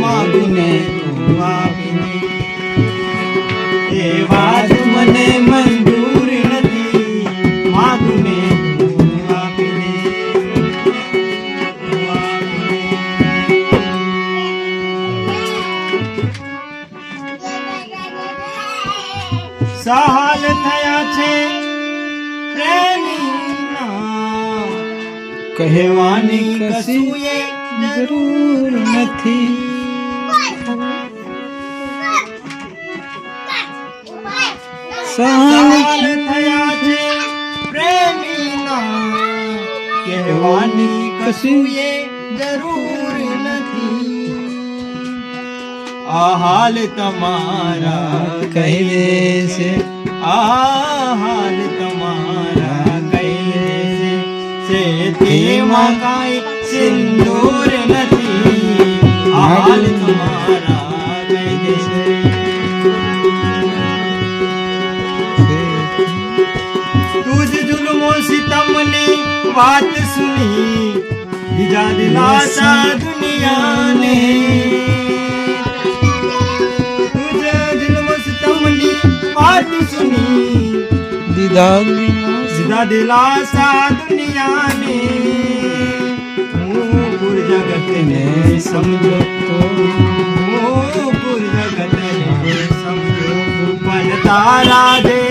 માગુને તું આપીને મને મંજૂર નથી માગુને થયા છે કહેવાની કશું જરૂર નથી. સહાલ થયા છે પ્રેમીના. કહેવાની કશું એ જરૂર નથી. આ હાલ તમારા કહેવે છે. આ હાલ તમારા છે તેમાં કાંઈ સિંદૂર નથી. હાલ તમારા કઈ દેશે. તુજ જુલ્મો સિતમની વાત સુની. બીજા દિલાસા દુનિયાને તુજ જુલમો સિતમની વાત સુની. દીદા સીધા દિલાસા દુનિયાને હું પૂર જગતને સમજો તો હું પૂર જગતને સમજો પણ તારા જે